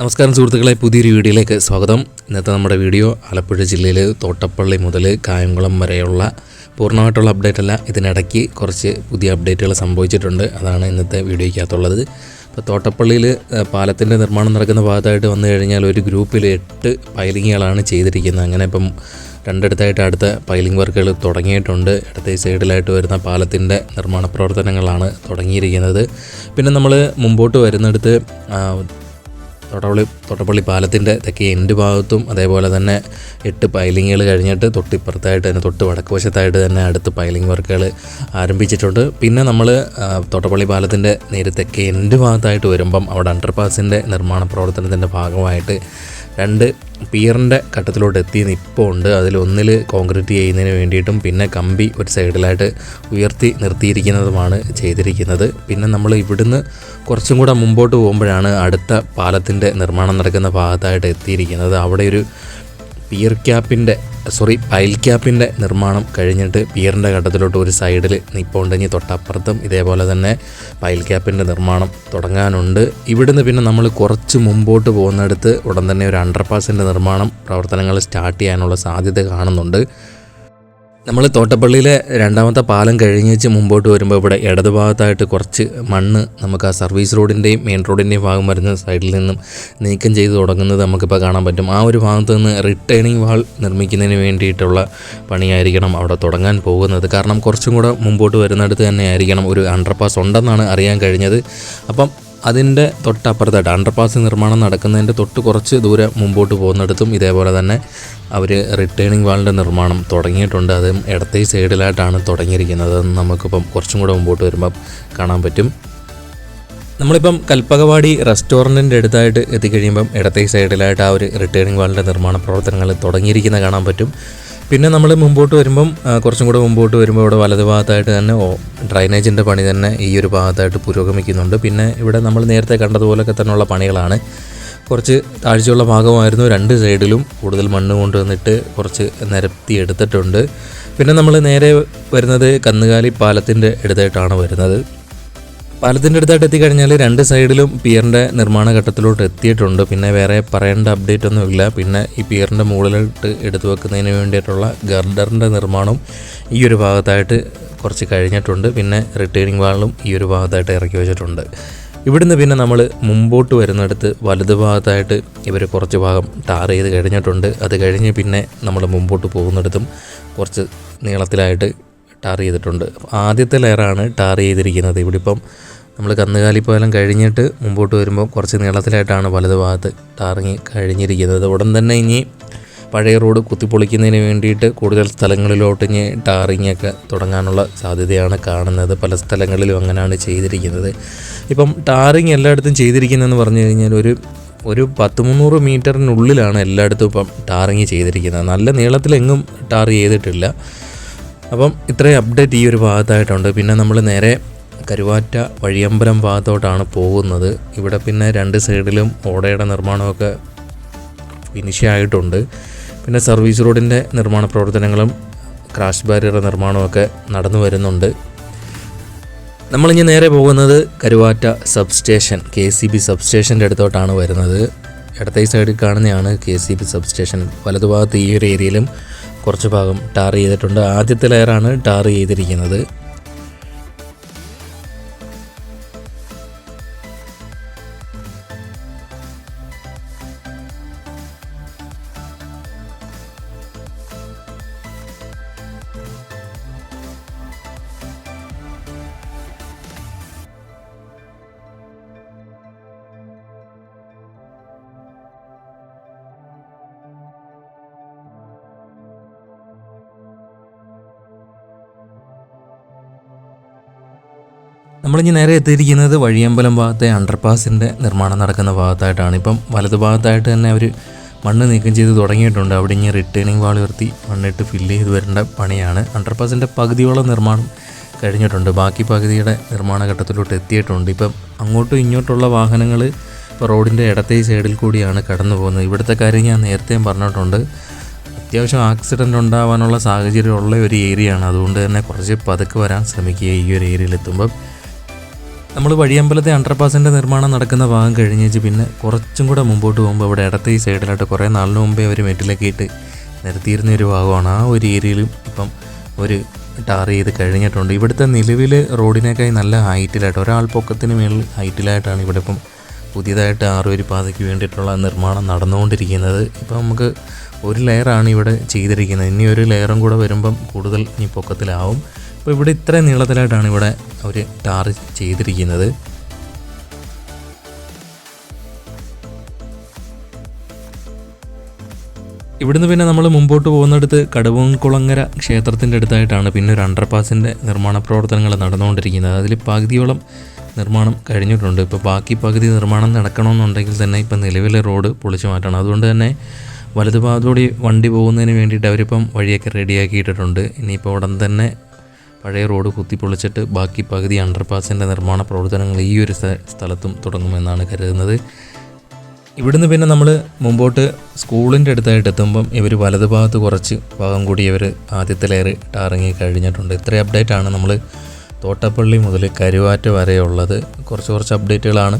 നമസ്കാരം സുഹൃത്തുക്കളെ പുതിയൊരു വീഡിയോയിലേക്ക് സ്വാഗതം. ഇന്നത്തെ നമ്മുടെ വീഡിയോ ആലപ്പുഴ ജില്ലയിൽ തോട്ടപ്പള്ളി മുതൽ കായംകുളം വരെയുള്ള പൂർണമായിട്ടുള്ള അപ്ഡേറ്റ് അല്ല. ഇതിനിടയ്ക്ക് കുറച്ച് പുതിയ അപ്ഡേറ്റുകൾ സംഭവിച്ചിട്ടുണ്ട്. അതാണ് ഇന്നത്തെ വീഡിയോയ്ക്കകത്തുള്ളത്. ഇപ്പോൾ തോട്ടപ്പള്ളിയിൽ പാലത്തിന്റെ നിർമ്മാണം നടക്കുന്ന ഭാഗത്തായിട്ട് വന്നു കഴിഞ്ഞാൽ ഒരു ഗ്രൂപ്പിൽ എട്ട് പൈലിങ്ങുകളാണ് ചെയ്തിരിക്കുന്നത്. അങ്ങനെ ഇപ്പം രണ്ടിടത്തായിട്ട് അടുത്ത പൈലിംഗ് വർക്കുകൾ തുടങ്ങിയിട്ടുണ്ട്. ഇടത്തെ സൈഡിലായിട്ട് വരുന്ന പാലത്തിന്റെ നിർമ്മാണ പ്രവർത്തനങ്ങളാണ് തുടങ്ങിയിരിക്കുന്നത്. പിന്നെ നമ്മൾ മുമ്പോട്ട് വരുന്നിടത്ത് തോട്ടപ്പള്ളി തൊട്ടപ്പള്ളി പാലത്തിന്റെ തെക്കേ എൻഡ് ഭാഗത്തും അതേപോലെ തന്നെ എട്ട് പൈലിങ്ങുകൾ കഴിഞ്ഞിട്ട് തൊട്ടിപ്പുറത്തായിട്ട് തന്നെ തൊട്ട് വടക്ക് വശത്തായിട്ട് തന്നെ അടുത്ത് പൈലിംഗ് വർക്കുകൾ ആരംഭിച്ചിട്ടുണ്ട്. പിന്നെ നമ്മൾ തൊട്ടപ്പള്ളി പാലത്തിന്റെ നേരെ തെക്കേ എൻഡ് ഭാഗത്തായിട്ട് വരുമ്പം അവിടെ അണ്ടർപാസിന്റെ നിർമ്മാണ പ്രവർത്തനത്തിന്റെ ഭാഗമായിട്ട് രണ്ട് പിയറിന്റെ ഘട്ടത്തിലോട്ട് എത്തി ഇപ്പോൾ ഉണ്ട്. അതിലൊന്നിൽ കോൺക്രീറ്റ് ചെയ്യുന്നതിന് വേണ്ടിയിട്ടും പിന്നെ കമ്പി ഒരു സൈഡിലായിട്ട് ഉയർത്തി നിർത്തിയിരിക്കുന്നതുമാണ് ചെയ്തിരിക്കുന്നത്. പിന്നെ നമ്മൾ ഇവിടുന്ന് കുറച്ചും കൂടെ മുമ്പോട്ട് പോകുമ്പോഴാണ് അടുത്ത പാലത്തിന്റെ നിർമ്മാണം നടക്കുന്ന ഭാഗത്തായിട്ട് എത്തിയിരിക്കുന്നത്. അവിടെ ഒരു പിയർ ക്യാപ്പിന്റെ സോറി പൈൽ ക്യാപ്പിന്റെ നിർമ്മാണം കഴിഞ്ഞിട്ട് പിയറിന്റെ ഘട്ടത്തിലോട്ട് ഒരു സൈഡിൽ ഇപ്പോൾ ഉണ്ടെങ്കിൽ തൊട്ടപ്പുറത്തും ഇതേപോലെ തന്നെ പൈൽ ക്യാപ്പിന്റെ നിർമ്മാണം തുടങ്ങാനുണ്ട്. ഇവിടുന്ന് പിന്നെ നമ്മൾ കുറച്ച് മുമ്പോട്ട് പോകുന്നിടത്ത് ഉടൻ തന്നെ ഒരു അണ്ടർപാസിന്റെ നിർമ്മാണം പ്രവർത്തനങ്ങൾ സ്റ്റാർട്ട് ചെയ്യാനുള്ള സാധ്യത കാണുന്നുണ്ട്. നമ്മൾ തോട്ടപ്പള്ളിയിലെ രണ്ടാമത്തെ പാലം കഴിഞ്ഞേച്ച് മുമ്പോട്ട് വരുമ്പോൾ ഇവിടെ ഇടതുഭാഗത്തായിട്ട് കുറച്ച് മണ്ണ് നമുക്ക് ആ സർവീസ് റോഡിന്റെയും മെയിൻ റോഡിന്റെയും ഭാഗം വരുന്ന സൈഡിൽ നിന്നും നീക്കം ചെയ്ത് തുടങ്ങുന്നത് നമുക്കിപ്പോൾ കാണാൻ പറ്റും. ആ ഒരു ഭാഗത്ത് നിന്ന് റിട്ടേണിംഗ് വാൾ നിർമ്മിക്കുന്നതിന് വേണ്ടിയിട്ടുള്ള പണിയായിരിക്കണം അവിടെ തുടങ്ങാൻ പോകുന്നത്. കാരണം കുറച്ചും കൂടെ മുമ്പോട്ട് വരുന്നിടത്ത് തന്നെ ആയിരിക്കണം ഒരു അണ്ടർപാസ് ഉണ്ടെന്നാണ് അറിയാൻ കഴിഞ്ഞത്. അപ്പം അതിന്റെ തൊട്ടപ്പുറത്തായിട്ട് അണ്ടർപാസ് നിർമ്മാണം നടക്കുന്നതിന്റെ തൊട്ട് കുറച്ച് ദൂരം മുമ്പോട്ട് പോകുന്നിടത്തും ഇതേപോലെ തന്നെ അവർ റിട്ടേണിംഗ് വാളിന്റെ നിർമ്മാണം തുടങ്ങിയിട്ടുണ്ട്. അതും ഇടത്തെ സൈഡിലായിട്ടാണ് തുടങ്ങിയിരിക്കുന്നത്. അത് നമുക്കിപ്പം കുറച്ചും കൂടെ മുമ്പോട്ട് വരുമ്പം കാണാൻ പറ്റും. നമ്മളിപ്പം കൽപ്പകവാടി റെസ്റ്റോറന്റിന്റെ അടുത്തായിട്ട് എത്തിക്കഴിയുമ്പം ഇടത്തെ സൈഡിലായിട്ട് ആ ഒരു റിട്ടേണിംഗ് വാളിന്റെ നിർമ്മാണ പ്രവർത്തനങ്ങൾ തുടങ്ങിയിരിക്കുന്ന കാണാൻ പറ്റും. പിന്നെ നമ്മൾ മുമ്പോട്ട് വരുമ്പം കുറച്ചും കൂടെ മുമ്പോട്ട് വരുമ്പോൾ ഇവിടെ വലത് ഭാഗത്തായിട്ട് തന്നെ ഡ്രൈനേജിന്റെ പണി തന്നെ ഈ ഒരു ഭാഗത്തായിട്ട് പുരോഗമിക്കുന്നുണ്ട്. പിന്നെ ഇവിടെ നമ്മൾ നേരത്തെ കണ്ടതുപോലൊക്കെ തന്നെയുള്ള പണികളാണ്. കുറച്ച് താഴ്ചയുള്ള ഭാഗമായിരുന്നു രണ്ട് സൈഡിലും കൂടുതൽ മണ്ണ് കൊണ്ടുവന്നിട്ട് കുറച്ച് നിരത്തി എടുത്തിട്ടുണ്ട്. പിന്നെ നമ്മൾ നേരെ വരുന്നത് കന്നുകാലി പാലത്തിന്റെ അടുത്തായിട്ടാണ് വരുന്നത്. പാലത്തിന്റെ അടുത്തായിട്ട് എത്തിക്കഴിഞ്ഞാൽ രണ്ട് സൈഡിലും പിയറിന്റെ നിർമ്മാണ ഘട്ടത്തിലോട്ട് എത്തിയിട്ടുണ്ട്. പിന്നെ വേറെ പറയേണ്ട അപ്ഡേറ്റ് ഒന്നുമില്ല പിന്നെ ഈ പിയറിന്റെ മുകളിലോട്ട് എടുത്തു വെക്കുന്നതിന് വേണ്ടിയിട്ടുള്ള ഗർഡറിന്റെ നിർമ്മാണം ഈ ഒരു ഭാഗത്തായിട്ട് കുറച്ച് കഴിഞ്ഞിട്ടുണ്ട്. പിന്നെ റിട്ടേണിംഗ് വാളും ഈ ഒരു ഭാഗത്തായിട്ട് ഇറക്കി വെച്ചിട്ടുണ്ട്. ഇവിടുന്ന് പിന്നെ നമ്മൾ മുമ്പോട്ട് വരുന്നിടത്ത് വലതു ഭാഗത്തായിട്ട് ഇവർ കുറച്ച് ഭാഗം ടാർ ചെയ്ത് കഴിഞ്ഞിട്ടുണ്ട്. അത് കഴിഞ്ഞ് പിന്നെ നമ്മൾ മുമ്പോട്ട് പോകുന്നിടത്തും കുറച്ച് നീളത്തിലായിട്ട് ടാർ ചെയ്തിട്ടുണ്ട്. ആദ്യത്തെ ലെയറാണ് ടാർ ചെയ്തിരിക്കുന്നത്. ഇവിടെ ഇപ്പം നമ്മൾ കന്നുകാലിപ്പാലം കഴിഞ്ഞിട്ട് മുമ്പോട്ട് വരുമ്പോൾ കുറച്ച് നീളത്തിലായിട്ടാണ് വലത് ഭാഗത്ത് ടാറിങ് കഴിഞ്ഞിരിക്കുന്നത്. ഉടൻ തന്നെ ഇനി പഴയ റോഡ് കുത്തിപ്പൊളിക്കുന്നതിന് വേണ്ടിയിട്ട് കൂടുതൽ സ്ഥലങ്ങളിലോട്ട് ഇനി ടാറിങ് ഒക്കെ തുടങ്ങാനുള്ള സാധ്യതയാണ് കാണുന്നത്. പല സ്ഥലങ്ങളിലും അങ്ങനെയാണ് ചെയ്തിരിക്കുന്നത്. ഇപ്പം ടാറിങ് എല്ലായിടത്തും ചെയ്തിരിക്കുന്നതെന്ന് പറഞ്ഞു കഴിഞ്ഞാൽ ഒരു ഒരു പത്ത് മുന്നൂറ് മീറ്ററിനുള്ളിലാണ് എല്ലായിടത്തും ഇപ്പം ടാറിങ് ചെയ്തിരിക്കുന്നത്. നല്ല നീളത്തിലെങ്ങും ടാർ ചെയ്തിട്ടില്ല. അപ്പം ഇത്രയും അപ്ഡേറ്റ് ഈ ഒരു ഭാഗത്തായിട്ടുണ്ട്. പിന്നെ നമ്മൾ നേരെ കരുവാറ്റ വഴിയമ്പലം ഭാഗത്തോട്ടാണ് പോകുന്നത്. ഇവിടെ പിന്നെ രണ്ട് സൈഡിലും ഓടയുടെ നിർമ്മാണമൊക്കെ ഫിനിഷ് ആയിട്ടുണ്ട്. പിന്നെ സർവീസ് റോഡിന്റെ നിർമ്മാണ പ്രവർത്തനങ്ങളും ക്രാഷ് ബാരിയർ നിർമ്മാണമൊക്കെ നടന്നു വരുന്നുണ്ട്. നമ്മളിനി നേരെ പോകുന്നത് Karuvatta sub station K C B sub സ്റ്റേഷന്റെ അടുത്തോട്ടാണ് വരുന്നത്. ഇടത്തെ സൈഡിൽ കാണുന്നതാണ് K C B sub station വലതുഭാഗത്ത് ഈ ഒരു ഏരിയയിലും കുറച്ച് ഭാഗം ടാർ ചെയ്തിട്ടുണ്ട്. ആദ്യത്തെ ലെയറാണ് ടാർ ചെയ്തിരിക്കുന്നത്. നമ്മളിനി നേരെ എത്തിയിരിക്കുന്നത് വഴിയമ്പലം ഭാഗത്തെ അണ്ടർപാസിന്റെ നിർമ്മാണം നടക്കുന്ന ഭാഗത്തായിട്ടാണ്. ഇപ്പം വലതു ഭാഗത്തായിട്ട് തന്നെ അവർ മണ്ണ് നീക്കം ചെയ്ത് തുടങ്ങിയിട്ടുണ്ട്. അവിടെ ഇനി റിട്ടേണിംഗ് വാൾ ഉയർത്തി മണ്ണിട്ട് ഫില്ല് ചെയ്ത് വരേണ്ട പണിയാണ്. അണ്ടർപാസിന്റെ പകുതിയോളം നിർമ്മാണം കഴിഞ്ഞിട്ടുണ്ട്. ബാക്കി പകുതിയുടെ നിർമ്മാണ ഘട്ടത്തിലോട്ട് എത്തിയിട്ടുണ്ട്. ഇപ്പം അങ്ങോട്ടും ഇങ്ങോട്ടുള്ള വാഹനങ്ങൾ ഇപ്പോൾ റോഡിന്റെ ഇടത്തെ സൈഡിൽ കൂടിയാണ് കടന്നു പോകുന്നത്. ഇവിടുത്തെ കാര്യം ഞാൻ നേരത്തെയും പറഞ്ഞിട്ടുണ്ട്. അത്യാവശ്യം ആക്സിഡന്റ് ഉണ്ടാവാനുള്ള സാഹചര്യമുള്ള ഒരു ഏരിയയാണ് അതുകൊണ്ട് തന്നെ കുറച്ച് പതുക്കെ വരാൻ ശ്രമിക്കുക ഈ ഒരു ഏരിയയിൽ എത്തുമ്പം നമ്മൾ വഴിയമ്പലത്തെ അണ്ടർപാസിന്റെ നിർമ്മാണം നടക്കുന്ന ഭാഗം കഴിഞ്ഞേച്ച് പിന്നെ കുറച്ചും കൂടെ മുമ്പോട്ട് പോകുമ്പോൾ ഇവിടെ ഇടത്തെ ഈ സൈഡിലായിട്ട് കുറേ നാളിന് മുമ്പേ അവർ മെറ്റിലൊക്കെ ഇട്ട് നിരത്തിയിരുന്ന ഒരു ഭാഗമാണ്. ആ ഒരു ഏരിയയിലും ഇപ്പം ഒരു ടാർ ചെയ്ത് കഴിഞ്ഞിട്ടുണ്ട്. ഇവിടുത്തെ നിലവിൽ റോഡിനേക്കായി നല്ല ഹൈറ്റിലായിട്ട് ഒരാൾ പൊക്കത്തിന് മേളിൽ ഹൈറ്റിലായിട്ടാണ് ഇവിടെ ഇപ്പം പുതിയതായിട്ട് ആറുവരി പാതയ്ക്ക് വേണ്ടിയിട്ടുള്ള നിർമ്മാണം നടന്നുകൊണ്ടിരിക്കുന്നത്. ഇപ്പം നമുക്ക് ഒരു ലെയറാണ് ഇവിടെ ചെയ്തിരിക്കുന്നത്. ഇനി ഒരു ലെയറും കൂടെ വരുമ്പം കൂടുതൽ ഇനി പൊക്കത്തിലാവും. അപ്പോൾ ഇവിടെ ഇത്രയും നീളത്തിലായിട്ടാണ് ഇവിടെ അവർ ടാർ ചെയ്തിരിക്കുന്നത്. ഇവിടുന്ന് പിന്നെ നമ്മൾ മുമ്പോട്ട് പോകുന്നിടത്ത് കടുവൻകുളങ്ങര ക്ഷേത്രത്തിന്റെ അടുത്തായിട്ടാണ് പിന്നെ ഒരു അണ്ടർപാസിന്റെ നിർമ്മാണ പ്രവർത്തനങ്ങൾ നടന്നുകൊണ്ടിരിക്കുന്നത്. അതിൽ പകുതിയോളം നിർമ്മാണം കഴിഞ്ഞിട്ടുണ്ട്. ഇപ്പോൾ ബാക്കി പകുതി നിർമ്മാണം നടക്കണമെന്നുണ്ടെങ്കിൽ തന്നെ ഇപ്പം നിലവിലെ റോഡ് പൊളിച്ചു മാറ്റണം. അതുകൊണ്ട് തന്നെ വലതുഭാഗത്തൂടി വണ്ടി പോകുന്നതിന് വേണ്ടിയിട്ട് അവരിപ്പം വഴിയൊക്കെ റെഡിയാക്കിയിട്ടിട്ടുണ്ട് ഇനിയിപ്പോൾ ഉടൻ തന്നെ പഴയ റോഡ് കുത്തിപ്പൊളിച്ചിട്ട് ബാക്കി പകുതി അണ്ടർപാസിന്റെ നിർമ്മാണ പ്രവർത്തനങ്ങൾ ഈ ഒരു സ്ഥലത്തും തുടങ്ങുമെന്നാണ് കരുതുന്നത്. ഇവിടുന്ന് പിന്നെ നമ്മൾ മുമ്പോട്ട് സ്കൂളിന്റെ അടുത്തായിട്ട് എത്തുമ്പം ഇവർ വലതു ഭാഗത്ത് കുറച്ച് ഭാഗം കൂടി ഇവർ ആദ്യത്തെ ലെയർ ടാറിങ്ങി കഴിഞ്ഞിട്ടുണ്ട്. ഇത്രയും അപ്ഡേറ്റ് ആണ് നമ്മൾ തോട്ടപ്പള്ളി മുതൽ കരുവാറ്റ വരെയുള്ളത് കുറച്ച് കുറച്ച് അപ്ഡേറ്റുകളാണ്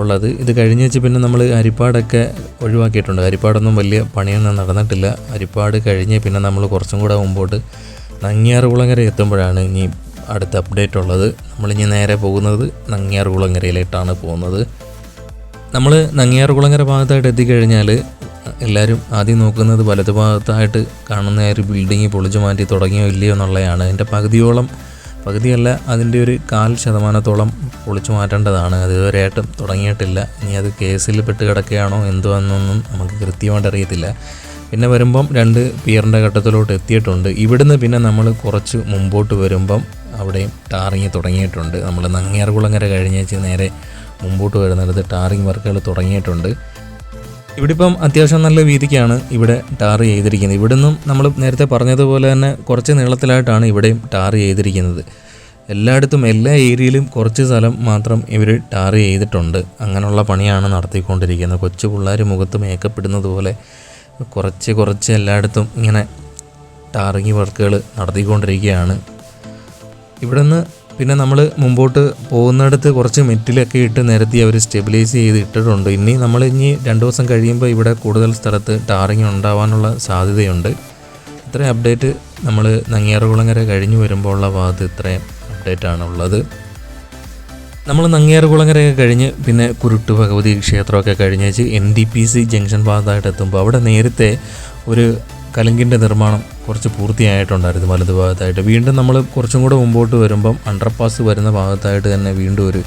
ഉള്ളത്. ഇത് കഴിഞ്ഞ് വെച്ച് പിന്നെ നമ്മൾ അരിപ്പാടൊക്കെ ഒഴിവാക്കിയിട്ടുണ്ട്. അരിപ്പാടൊന്നും വലിയ പണിയൊന്നും നടന്നിട്ടില്ല. അരിപ്പാട് കഴിഞ്ഞ് പിന്നെ നമ്മൾ കുറച്ചും കൂടെ മുമ്പോട്ട് നങ്ങിയാറുകുളങ്ങര എത്തുമ്പോഴാണ് ഇനി അടുത്ത അപ്ഡേറ്റ് ഉള്ളത്. നമ്മളിനി നേരെ പോകുന്നത് നങ്ങിയാറുകുളങ്ങരയിലേട്ടാണ് പോകുന്നത്. നമ്മൾ നങ്ങിയാറുകുളങ്ങര ഭാഗത്തായിട്ട് എത്തിക്കഴിഞ്ഞാൽ എല്ലാവരും ആദ്യം നോക്കുന്നത് വലതു ഭാഗത്തായിട്ട് കാണുന്ന ഒരു ബിൽഡിങ് പൊളിച്ചു മാറ്റി തുടങ്ങിയോ ഇല്ലയോ എന്നുള്ളതാണ്. അതിന്റെ പകുതിയോളം പകുതിയല്ല അതിന്റെ ഒരു കാൽ ശതമാനത്തോളം പൊളിച്ചു മാറ്റേണ്ടതാണ്. അത് ഇതുവരെയായിട്ടും തുടങ്ങിയിട്ടില്ല. ഇനി അത് കേസിൽ പെട്ട് കിടക്കുകയാണോ എന്തോ എന്നൊന്നും നമുക്ക് കൃത്യമായിട്ട് അറിയത്തില്ല. പിന്നെ വരുമ്പം രണ്ട് പിയറിന്റെ ഘട്ടത്തിലോട്ട് എത്തിയിട്ടുണ്ട്. ഇവിടുന്ന് പിന്നെ നമ്മൾ കുറച്ച് മുമ്പോട്ട് വരുമ്പം അവിടെയും ടാറിങ് തുടങ്ങിയിട്ടുണ്ട്. നമ്മൾ നങ്ങിയാർകുളങ്ങര കഴിഞ്ഞേച്ച് നേരെ മുമ്പോട്ട് വരുന്നിടത്ത് ടാറിങ് വർക്കുകൾ തുടങ്ങിയിട്ടുണ്ട്. ഇവിടെ ഇപ്പം അത്യാവശ്യം നല്ല വീതിക്കാണ് ഇവിടെ ടാർ ചെയ്തിരിക്കുന്നത്. ഇവിടുന്നും നമ്മൾ നേരത്തെ പറഞ്ഞതുപോലെ തന്നെ കുറച്ച് നീളത്തിലായിട്ടാണ് ഇവിടെയും ടാർ ചെയ്തിരിക്കുന്നത്. എല്ലായിടത്തും എല്ലാ ഏരിയയിലും കുറച്ച് സ്ഥലം മാത്രം ഇവർ ടാർ ചെയ്തിട്ടുണ്ട്. അങ്ങനെയുള്ള പണിയാണ് നടത്തിക്കൊണ്ടിരിക്കുന്നത്. കൊച്ചു പിള്ളേർ മുഖത്ത് മേക്കപ്പ് ഇടുന്നത് പോലെ കുറച്ച് കുറച്ച് എല്ലായിടത്തും ഇങ്ങനെ ടാറിങ് വർക്കുകൾ നടത്തിക്കൊണ്ടിരിക്കുകയാണ്. ഇവിടെ നിന്ന് പിന്നെ നമ്മൾ മുമ്പോട്ട് പോകുന്നിടത്ത് കുറച്ച് മെറ്റിലൊക്കെ ഇട്ട് നിരത്തി അവർ സ്റ്റെബിലൈസ് ചെയ്ത് ഇട്ടിട്ടുണ്ട്. ഇനി നമ്മൾ ഇനി രണ്ട് ദിവസം കഴിയുമ്പോൾ ഇവിടെ കൂടുതൽ സ്ഥലത്ത് ടാറിങ് ഉണ്ടാവാനുള്ള സാധ്യതയുണ്ട്. ഇത്രയും അപ്ഡേറ്റ് നമ്മൾ നങ്ങിയാറുകുളങ്ങര കഴിഞ്ഞു വരുമ്പോൾ ഉള്ള ഭാഗത്ത് ഇത്രയും അപ്ഡേറ്റ് ആണ് ഉള്ളത് നമ്മൾ നങ്ങിയാർകുളങ്ങരയൊക്കെ കഴിഞ്ഞ് പിന്നെ കുരുട്ട് ഭഗവതി ക്ഷേത്രമൊക്കെ കഴിഞ്ഞേച്ച് N D P C junction ഭാഗത്തായിട്ട് എത്തുമ്പോൾ അവിടെ നേരത്തെ ഒരു കലുങ്കിന്റെ നിർമ്മാണം കുറച്ച് പൂർത്തിയായിട്ടുണ്ടായിരുന്നു വലതു ഭാഗത്തായിട്ട്. വീണ്ടും നമ്മൾ കുറച്ചും കൂടെ മുമ്പോട്ട് വരുമ്പം അണ്ടർപാസ് വരുന്ന ഭാഗത്തായിട്ട് തന്നെ വീണ്ടും ഒരു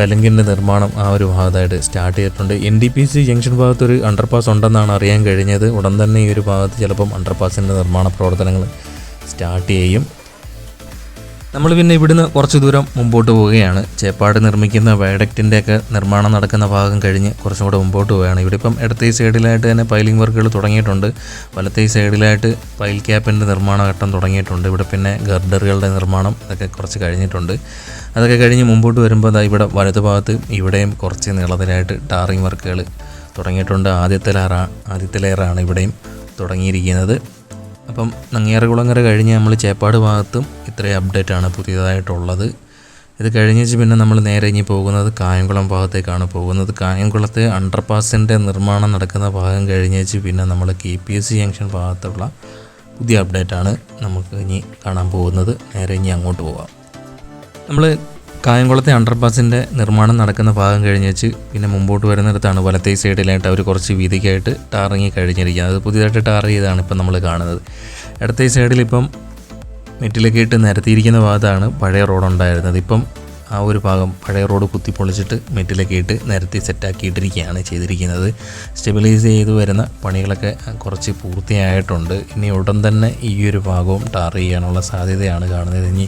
കലുങ്കിന്റെ നിർമ്മാണം ആ ഒരു ഭാഗത്തായിട്ട് സ്റ്റാർട്ട് ചെയ്തിട്ടുണ്ട്. N D P C junction ഭാഗത്തൊരു underpass ഉണ്ടെന്നാണ് അറിയാൻ കഴിഞ്ഞത്. ഉടൻ തന്നെ ഈ ഒരു ഭാഗത്ത് ചിലപ്പം അണ്ടർപാസിന്റെ നിർമ്മാണ പ്രവർത്തനങ്ങൾ സ്റ്റാർട്ട് ചെയ്യും. നമ്മൾ പിന്നെ ഇവിടുന്ന് കുറച്ച് ദൂരം മുമ്പോട്ട് പോവുകയാണ്. ചേപ്പാട് നിർമ്മിക്കുന്ന വയഡക്റ്റിന്റെ ഒക്കെ നിർമ്മാണം നടക്കുന്ന ഭാഗം കഴിഞ്ഞ് കുറച്ചും കൂടെ മുമ്പോട്ട് പോവുകയാണ്. ഇവിടെ ഇപ്പം ഇടത്തെ സൈഡിലായിട്ട് തന്നെ പൈലിംഗ് വർക്കുകൾ തുടങ്ങിയിട്ടുണ്ട്. വലത്തെ സൈഡിലായിട്ട് പൈൽ ക്യാപ്പിന്റെ നിർമ്മാണ ഘട്ടം തുടങ്ങിയിട്ടുണ്ട്. ഇവിടെ പിന്നെ ഗർഡറുകളുടെ നിർമ്മാണം ഇതൊക്കെ കുറച്ച് കഴിഞ്ഞിട്ടുണ്ട്. അതൊക്കെ കഴിഞ്ഞ് മുമ്പോട്ട് വരുമ്പോൾ അതാ ഇവിടെ വലതുഭാഗത്ത് ഇവിടെയും കുറച്ച് നീളത്തിലായിട്ട് ടാറിങ് വർക്കുകൾ തുടങ്ങിയിട്ടുണ്ട്. ആദ്യത്തെ ലെയറാണ് ആദ്യത്തെ ലെയറാണ് ഇവിടെയും തുടങ്ങിയിരിക്കുന്നത്. അപ്പം നങ്ങിയാറുകുളങ്ങര കഴിഞ്ഞ് നമ്മൾ ചേപ്പാട് ഭാഗത്തും ഇത്രയും അപ്ഡേറ്റ് ആണ് പുതിയതായിട്ടുള്ളത്. ഇത് കഴിഞ്ഞിച്ച് പിന്നെ നമ്മൾ നേരെ ഇനി പോകുന്നത് കായംകുളം ഭാഗത്തേക്കാണ് പോകുന്നത്. കായംകുളത്തെ അണ്ടർപാസിന്റെ നിർമ്മാണം നടക്കുന്ന ഭാഗം കഴിഞ്ഞേച്ച് പിന്നെ നമ്മൾ K P S C junction ഭാഗത്തുള്ള പുതിയ അപ്ഡേറ്റ് ആണ് നമുക്ക് ഇനി കാണാൻ പോകുന്നത്. നേരെ ഇനി അങ്ങോട്ട് പോകാം നമ്മൾ കായംകുളത്തെ അണ്ടർപാസിന്റെ നിർമ്മാണം നടക്കുന്ന ഭാഗം കഴിഞ്ഞ് വെച്ച് പിന്നെ മുമ്പോട്ട് വരുന്നിടത്താണ് വലത്തേ സൈഡിലായിട്ട് അവർ കുറച്ച് വീതിക്കായിട്ട് ടാറിങ്ങി കഴിഞ്ഞിരിക്കുന്നത്. അത് പുതിയതായിട്ട് ടാർ ചെയ്താണ് ഇപ്പം നമ്മൾ കാണുന്നത്. ഇടത്തേ സൈഡിൽ ഇപ്പം മെറ്റിലൊക്കെ ഇട്ട് നിരത്തിയിരിക്കുന്ന ഭാഗത്താണ് പഴയ റോഡ് ഉണ്ടായിരുന്നത് ഇപ്പം ആ ഒരു ഭാഗം പഴയ റോഡ് കുത്തി പൊളിച്ചിട്ട് മെറ്റിലൊക്കെ ഇട്ട് നിരത്തി സെറ്റാക്കിയിട്ടിരിക്കുകയാണ് ചെയ്തിരിക്കുന്നത്. സ്റ്റെബിലൈസ് ചെയ്ത് വരുന്ന പണികളൊക്കെ കുറച്ച് പൂർത്തിയായിട്ടുണ്ട്. ഇനി ഉടൻ തന്നെ ഈ ഒരു ഭാഗവും ടാർ ചെയ്യാനുള്ള സാധ്യതയാണ് കാണുന്നത്. ഇനി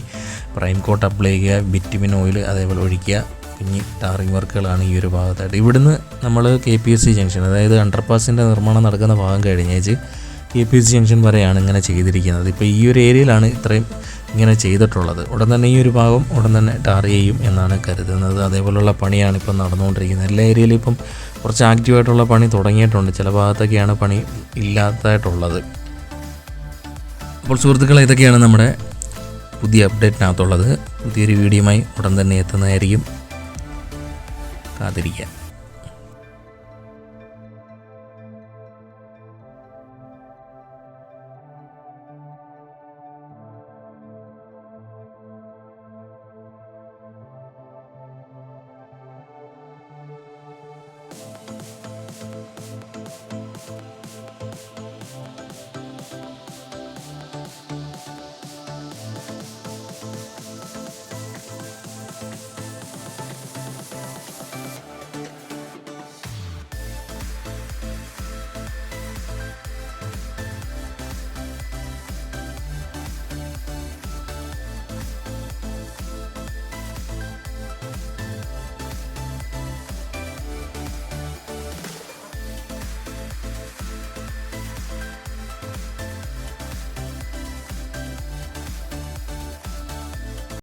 പ്രൈം കോട്ട് അപ്ലൈ ചെയ്യുക ബിറ്റുമിൻ ഓയിൽ അതേപോലെ ഒഴിക്കുക പിന്നെ ടാറിങ് വർക്കുകളാണ് ഈ ഒരു ഭാഗത്തായിട്ട്. ഇവിടുന്ന് നമ്മൾ K P S C junction അതായത് അണ്ടർപാസിന്റെ നിർമ്മാണം നടക്കുന്ന ഭാഗം കഴിഞ്ഞേച്ച് K P S C junction വരെയാണ് ഇങ്ങനെ ചെയ്തിരിക്കുന്നത്. ഇപ്പോൾ ഈ ഒരു ഏരിയയിലാണ് ഇത്രയും ഇങ്ങനെ ചെയ്തിട്ടുള്ളത്. ഉടൻ തന്നെ ഈ ഒരു ഭാഗം ഉടൻ തന്നെ ടാർ ചെയ്യും എന്നാണ് കരുതുന്നത്. അതേപോലുള്ള പണിയാണ് ഇപ്പം നടന്നുകൊണ്ടിരിക്കുന്നത്. എല്ലാ ഏരിയയിലും ഇപ്പം കുറച്ച് ആക്റ്റീവായിട്ടുള്ള പണി തുടങ്ങിയിട്ടുണ്ട്. ചില ഭാഗത്തൊക്കെയാണ് പണി ഇല്ലാത്തതായിട്ടുള്ളത് അപ്പോൾ സുഹൃത്തുക്കളെ ഇതൊക്കെയാണ് നമ്മുടെ പുതിയ അപ്ഡേറ്റിനകത്തുള്ളത്. പുതിയൊരു വീഡിയോയുമായി ഉടൻ തന്നെ എത്തുന്നതായിരിക്കും. കാത്തിരിക്കുക.